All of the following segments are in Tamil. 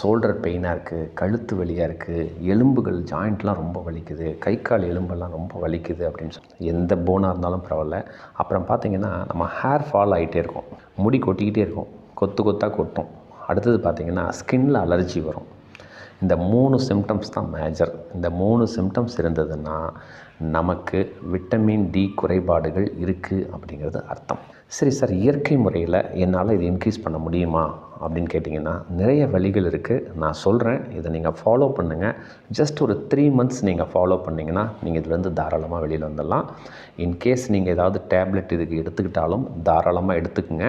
ஷோல்டர் பெயினாக இருக்குது கழுத்து வலியாக இருக்குது எலும்புகள் ஜாயிண்ட்லாம் ரொம்ப வலிக்குது கை கால் எலும்பெல்லாம் ரொம்ப வலிக்குது அப்படின்னு சொல்லி எந்த போனாக இருந்தாலும் பரவாயில்ல. அப்புறம் பார்த்திங்கன்னா நம்ம ஹேர் ஃபால் ஆகிட்டே இருக்கும். முடி கொட்டிக்கிட்டே இருக்கும். கொத்து கொத்தாக கொட்டும். அடுத்தது பார்த்திங்கன்னா ஸ்கின்னில் அலர்ஜி வரும். இந்த மூணு சிம்டம்ஸ் தான் மேஜர் இந்த மூணு சிம்டம்ஸ் இருந்ததுன்னா நமக்கு விட்டமின் டி குறைபாடுகள் இருக்குது அப்படிங்கிறது அர்த்தம். சரி சார் இயற்கை முறையில் என்னால் இது இன்க்ரீஸ் பண்ண முடியுமா? அப்படின்னு கேட்டிங்கன்னா நிறைய வழிகள் இருக்குது நான் சொல்கிறேன் இதை நீங்கள் ஃபாலோ பண்ணுங்கள் ஜஸ்ட் ஒரு த்ரீ மந்த்ஸ் நீங்கள் ஃபாலோ பண்ணிங்கன்னா நீங்கள் இதுலேருந்து தாராளமாக வெளியில் வந்துடலாம். இன்கேஸ் நீங்கள் ஏதாவது டேப்லெட் இதுக்கு எடுத்துக்கிட்டாலும் தாராளமாக எடுத்துக்கோங்க.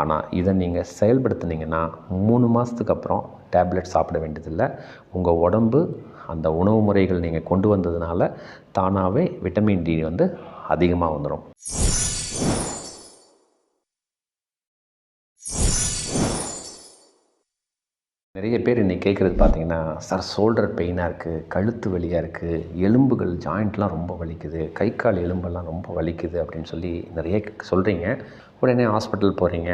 ஆனால் இதை நீங்கள் செயல்படுத்துனீங்கன்னா மூணு மாதத்துக்கு அப்புறம் டேப்லெட் சாப்பிட வேண்டியதில்லை. உங்கள் உடம்பு அந்த உணவு முறைகள் நீங்கள் கொண்டு வந்ததுனால தானாகவே விட்டமின் டி வந்து அதிகமாக வந்துடும் நிறைய பேர் இன்றைக்கி கேட்குறது பார்த்தீங்கன்னா சார் ஷோல்டர் பெயினாக இருக்குது கழுத்து வலியாக இருக்குது எலும்புகள் ஜாயிண்ட்லாம் ரொம்ப வலிக்குது கை கால் எலும்பெல்லாம் ரொம்ப வலிக்குது அப்படின்னு சொல்லி நிறைய சொல்கிறீங்க உடனே ஹாஸ்பிட்டல் போகிறீங்க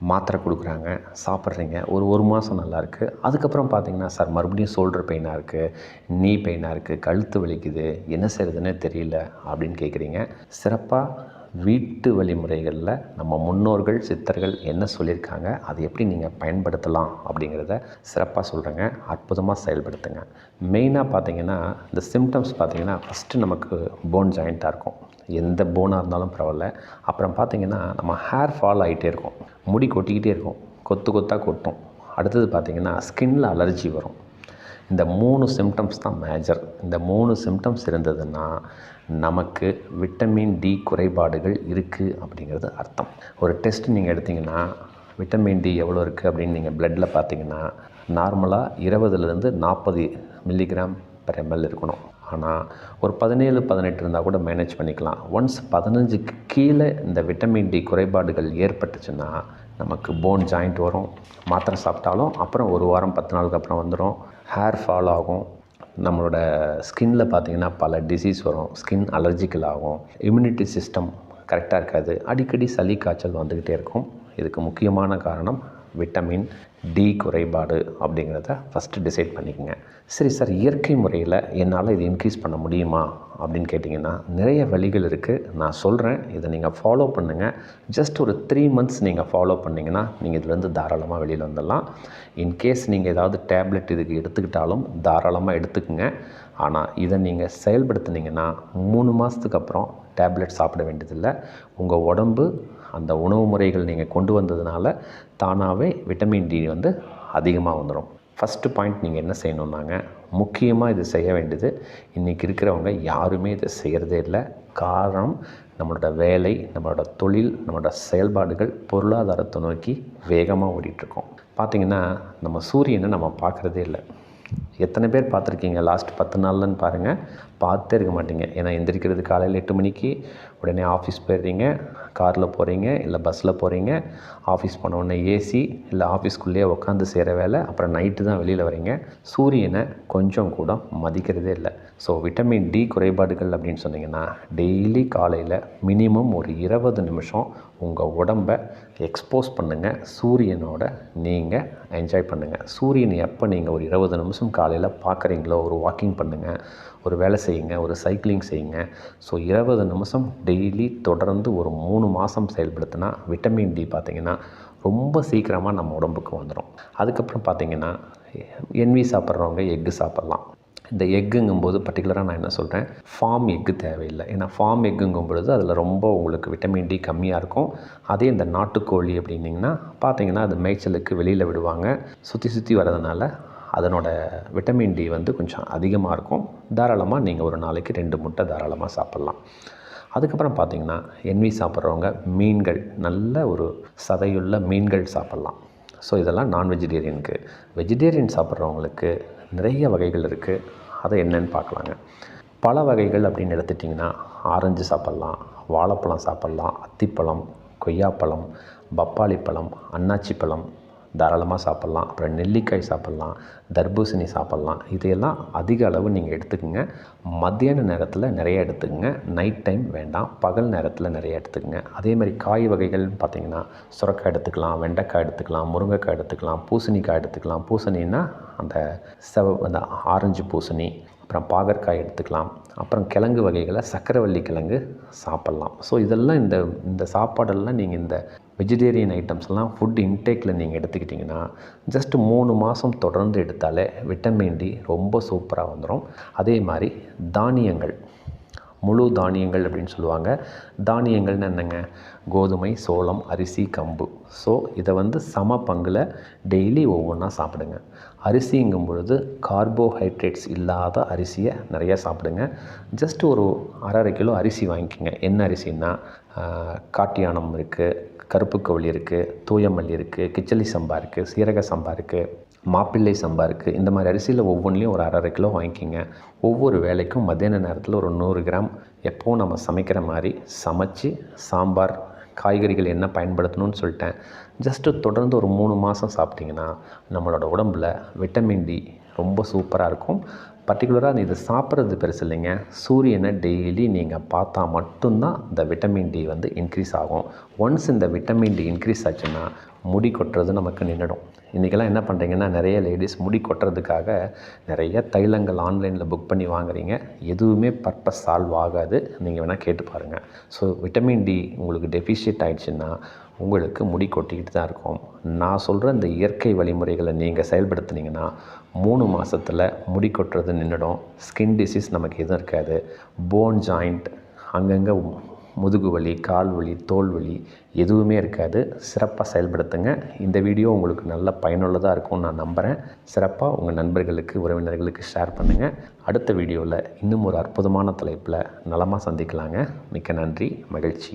மாத்திரை கொடுக்குறாங்க சாப்பிட்றீங்க ஒரு ஒரு மாதம் நல்லாயிருக்கு அதுக்கப்புறம் பார்த்தீங்கன்னா சார் மறுபடியும் ஷோல்டர் பெயினாக இருக்குது நீ பெயினாக இருக்குது கழுத்து வலிக்குது என்ன செய்கிறதுனே தெரியல அப்படின்னு கேட்குறீங்க. சிறப்பாக வீட்டு வழிமுறைகளில் நம்ம முன்னோர்கள் சித்தர்கள் என்ன சொல்லியிருக்காங்க அதை எப்படி நீங்கள் பயன்படுத்தலாம் அப்படிங்கிறத சிறப்பாக சொல்கிறேங்க அற்புதமாக செயல்படுத்துங்க. மெயினாக பார்த்தீங்கன்னா இந்த சிம்டம்ஸ் பார்த்தீங்கன்னா ஃபஸ்ட்டு நமக்கு போன் ஜாயிண்ட்டாக இருக்கும். எந்த போனாக இருந்தாலும் பரவாயில்ல. அப்புறம் பார்த்தீங்கன்னா நம்ம ஹேர் ஃபால் ஆகிட்டே இருக்கும். முடி கொட்டிக்கிட்டே இருக்கும். கொத்து கொத்தாக கொட்டும். அடுத்தது பார்த்திங்கன்னா ஸ்கின்னில் அலர்ஜி வரும். இந்த மூணு சிம்டம்ஸ் தான் மேஜர் இந்த மூணு சிம்டம்ஸ் இருந்ததுன்னா நமக்கு விட்டமின் டி குறைபாடுகள் இருக்குது அப்படிங்கிறது அர்த்தம். ஒரு டெஸ்ட் நீங்கள் எடுத்தீங்கன்னா விட்டமின் டி எவ்வளோ இருக்குது அப்படின்னு நீங்கள் பிளட்டில் பார்த்தீங்கன்னா நார்மலாக இருபதுலேருந்து நாற்பது மில்லிகிராம் பெர் எம்எல் இருக்கணும். ஆனால் ஒரு பதினேழு பதினெட்டு இருந்தால் கூட மேனேஜ் பண்ணிக்கலாம். ஒன்ஸ் பதினஞ்சுக்கு கீழே இந்த விட்டமின் டி குறைபாடுகள் ஏற்பட்டுச்சுன்னா நமக்கு போன் ஜாயிண்ட் வரும் மாத்திரை சாப்பிட்டாலும் அப்புறம் ஒரு வாரம் பத்து நாளுக்கு அப்புறம் வந்துடும் ஹேர் ஃபால் ஆகும். நம்மளோட ஸ்கின்னில் பார்த்திங்கன்னா பல டிசீஸ் வரும். ஸ்கின் அலர்ஜிக்கல் ஆகும். இம்யூனிட்டி சிஸ்டம் கரெக்டாக இருக்காது. அடிக்கடி சளி காய்ச்சல் வந்துக்கிட்டே இருக்கும். இதுக்கு முக்கியமான காரணம் விட்டமின் டி குறைபாடு அப்படிங்கிறத ஃபஸ்ட்டு டிசைட் பண்ணிக்கோங்க. சரி சார் இயற்கை முறையில் என்னால் இது இன்க்ரீஸ் பண்ண முடியுமா? அப்படின்னு கேட்டிங்கன்னா நிறைய வழிகள் இருக்குது நான் சொல்கிறேன் இதை நீங்கள் ஃபாலோ பண்ணுங்கள் ஜஸ்ட் ஒரு த்ரீ மந்த்ஸ் நீங்கள் ஃபாலோ பண்ணிங்கன்னா நீங்கள் இதுலேருந்து தாராளமாக வெளியில் வந்துடலாம். இன்கேஸ் நீங்கள் ஏதாவது டேப்லெட் இதுக்கு எடுத்துக்கிட்டாலும் தாராளமாக எடுத்துக்கோங்க. ஆனால் இதை நீங்கள் செயல்படுத்துனீங்கன்னா மூணு மாதத்துக்கு அப்புறம் டேப்லெட் சாப்பிட வேண்டியதில்லை. உங்கள் உடம்பு அந்த உணவு முறைகள் நீங்கள் கொண்டு வந்ததுனால தானாகவே விட்டமின் டி வந்து அதிகமாக வந்துடும் ஃபஸ்ட்டு பாயிண்ட் நீங்கள் என்ன செய்யணுன்னாங்க முக்கியமாக இது செய்ய வேண்டியது இன்றைக்கி இருக்கிறவங்க யாருமே இதை செய்கிறதே இல்லை. காரணம் நம்மளோட வேலை நம்மளோட தொழில் நம்மளோட செயல்பாடுகள் பொருளாதாரத்தை நோக்கி வேகமாக ஓடிட்டுருக்கோம். பார்த்திங்கன்னா நம்ம சூரியனை நம்ம பார்க்குறதே இல்லை. எத்தனை பேர் பார்த்துருக்கீங்க லாஸ்ட் பத்து நாள்லன்னு பாருங்கள் பார்த்தே இருக்க மாட்டீங்க. ஏன்னா எந்திரிக்கிறது காலையில் எட்டு மணிக்கு உடனே ஆஃபீஸ் போயிடுறீங்க காரில் போகிறீங்க இல்லை பஸ்ஸில் போகிறீங்க ஆஃபீஸ் போன உடனே ஏசி இல்லை ஆஃபீஸ்க்குள்ளேயே உட்காந்து செய்கிற வேலை அப்புறம் நைட்டு தான் வெளியில் வரீங்க சூரியனை கொஞ்சம் கூட மதிக்கிறதே இல்லை. ஸோ விட்டமின் டி குறைபாடுகள் அப்படின்னு சொன்னீங்கன்னா டெய்லி காலையில் மினிமம் ஒரு இருபது நிமிஷம் உங்கள் உடம்பை எக்ஸ்போஸ் பண்ணுங்கள் சூரியனோட நீங்கள் என்ஜாய் பண்ணுங்கள் சூரியன் எப்போ நீங்கள் ஒரு இருபது நிமிஷம் காலையில் பார்க்குறீங்களோ ஒரு வாக்கிங் பண்ணுங்கள் ஒரு வேலை செய்யுங்க ஒரு சைக்கிளிங் செய்யுங்க. ஸோ இருபது நிமிஷம் டெய்லி தொடர்ந்து ஒரு மூணு மாதம் செயல்படுத்தினா விட்டமின் டி பார்த்திங்கன்னா ரொம்ப சீக்கிரமாக நம்ம உடம்புக்கு வந்துடும் அதுக்கப்புறம் பார்த்திங்கன்னா என்வி சாப்பிட்றவங்க எக்கு சாப்பிட்லாம். இந்த எக்குங்கும்போது பர்டிகுலராக நான் என்ன சொல்கிறேன் ஃபார்ம் எக்கு தேவையில்லை. ஏன்னா ஃபார்ம் எக்குங்கும் பொழுது அதில் ரொம்ப உங்களுக்கு விட்டமின் டி கம்மியாக இருக்கும். அதே இந்த நாட்டுக்கோழி அப்படின்னிங்கன்னா பார்த்தீங்கன்னா அது மேய்ச்சலுக்கு வெளியில் விடுவாங்க. சுற்றி சுற்றி வரதுனால அதனோட விட்டமின் டி வந்து கொஞ்சம் அதிகமாக இருக்கும். தாராளமாக நீங்கள் ஒரு நாளைக்கு ரெண்டு முட்டை தாராளமாக சாப்பிட்லாம். அதுக்கப்புறம் பார்த்தீங்கன்னா என்வி சாப்பிட்றவங்க மீன்கள் நல்ல ஒரு சதையுள்ள மீன்கள் சாப்பிட்லாம். ஸோ இதெல்லாம் நான் வெஜிடேரியனுக்கு வெஜிடேரியன் சாப்பிட்றவங்களுக்கு நிறைய வகைகள் இருக்குது அதை என்னன்னு பார்க்கலாங்க. பல வகைகள் அப்படின்னு எடுத்துட்டிங்கன்னா ஆரஞ்சு சாப்பிட்லாம் வாழைப்பழம் சாப்பிட்லாம் அத்திப்பழம் கொய்யாப்பழம் பப்பாளி பழம் அன்னாச்சி பழம் தாராளமாக சாப்பிட்லாம். அப்புறம் நெல்லிக்காய் சாப்பிட்லாம் தர்பூசணி சாப்பிட்லாம். இதையெல்லாம் அதிக அளவு நீங்கள் எடுத்துக்கோங்க. மத்தியான நேரத்தில் நிறைய எடுத்துக்கோங்க. நைட் டைம் வேண்டாம். பகல் நேரத்தில் நிறைய எடுத்துக்கங்க. அதே மாதிரி காய் வகைகள்னு பார்த்தீங்கன்னா சுரக்காய் எடுத்துக்கலாம் வெண்டைக்காய் எடுத்துக்கலாம் முருங்கைக்காய் எடுத்துக்கலாம் பூசணிக்காய் எடுத்துக்கலாம். பூசணின்னா அந்த செவ அந்த ஆரஞ்சு பூசணி அப்புறம் பாகற்காய் எடுத்துக்கலாம். அப்புறம் கிழங்கு வகைகளை சக்கரவள்ளி கிழங்கு சாப்பிட்லாம். ஸோ இதெல்லாம் இந்த இந்த சாப்பாடெல்லாம் நீங்கள் இந்த வெஜிடேரியன் ஐட்டம்ஸ்லாம் ஃபுட் இன்டேக்கில் நீங்கள் எடுத்துக்கிட்டிங்கன்னா ஜஸ்ட் மூணு மாதம் தொடர்ந்து எடுத்தாலே விட்டமின் டி ரொம்ப சூப்பராக வந்துடும் அதே மாதிரி தானியங்கள் முழு தானியங்கள் அப்படின்னு சொல்லுவாங்க. தானியங்கள்னு என்னங்க? கோதுமை சோளம் அரிசி கம்பு. ஸோ இதை வந்து சம பங்கில் டெய்லி ஒவ்வொன்றா சாப்பிடுங்க. அரிசிங்கும் பொழுது கார்போஹைட்ரேட்ஸ் இல்லாத அரிசியை நிறையா சாப்பிடுங்க. ஜஸ்ட் ஒரு அரை கிலோ அரிசி வாங்கிக்கோங்க. என்ன அரிசின்னா காட்டியானம் இருக்குது கருப்பு கவுளி இருக்குது தூயமல்லி இருக்குது கிச்சலி சம்பா இருக்குது சீரக சம்பா இருக்குது மாப்பிள்ளை சம்பா இருக்குது இந்த மாதிரி அரிசியில் ஒவ்வொன்றிலையும் ஒரு அரை கிலோ வாங்கிக்கிங்க. ஒவ்வொரு வேலைக்கும் மத்தியான நேரத்தில் ஒரு நூறு கிராம் எப்போவும் நம்ம சமைக்கிற மாதிரி சமைச்சு சாம்பார் காய்கறிகள் என்ன பயன்படுத்தணும்னு சொல்லிட்டேன். ஜஸ்ட்டு தொடர்ந்து ஒரு மூணு மாதம் சாப்பிட்டிங்கன்னா நம்மளோட உடம்பில் விட்டமின் டி ரொம்ப சூப்பராக இருக்கும். பர்டிகுலராக இது சாப்பிட்றது பெருசு இல்லைங்க. சூரியனை டெய்லி நீங்கள் பார்த்தா மட்டும்தான் இந்த விட்டமின் டி வந்து இன்க்ரீஸ் ஆகும். ஒன்ஸ் இந்த விட்டமின் டி இன்க்ரீஸ் ஆச்சுன்னா முடி கொட்டுறது நமக்கு நின்றுடும். இன்றைக்கெல்லாம் என்ன பண்ணுறீங்கன்னா நிறைய லேடிஸ் முடி கொட்டுறதுக்காக நிறைய தைலங்கள் ஆன்லைனில் புக் பண்ணி வாங்குறீங்க. எதுவுமே பர்பஸ் சால்வ் ஆகாது. நீங்கள் வேணால் கேட்டு பாருங்கள் ஸோ விட்டமின் டி உங்களுக்கு டெஃபிஷியட் ஆகிடுச்சுன்னா உங்களுக்கு முடி கொட்டிக்கிட்டு தான் இருக்கும். நான் சொல்கிற இந்த இயற்கை வழிமுறைகளை நீங்கள் செயல்படுத்துனீங்கன்னா மூணு மாதத்தில் முடி கொட்டுறது நின்றுடும் ஸ்கின் டிசீஸ் நமக்கு எதுவும் இருக்காது. போன் ஜாயிண்ட் அங்கங்கே முதுகு வலி கால் வலி தோல் வலி எதுவுமே இருக்காது. சிறப்பாக செயல்படுத்துங்க. இந்த வீடியோ உங்களுக்கு நல்ல பயனுள்ளதாக இருக்கும்னு நான் நம்புகிறேன் சிறப்பாக உங்கள் நண்பர்களுக்கு உறவினர்களுக்கு ஷேர் பண்ணுங்கள் அடுத்த வீடியோவில் இன்னும் ஒரு அற்புதமான தலைப்பில் நலமாக சந்திக்கலாங்க. மிக்க நன்றி மகிழ்ச்சி.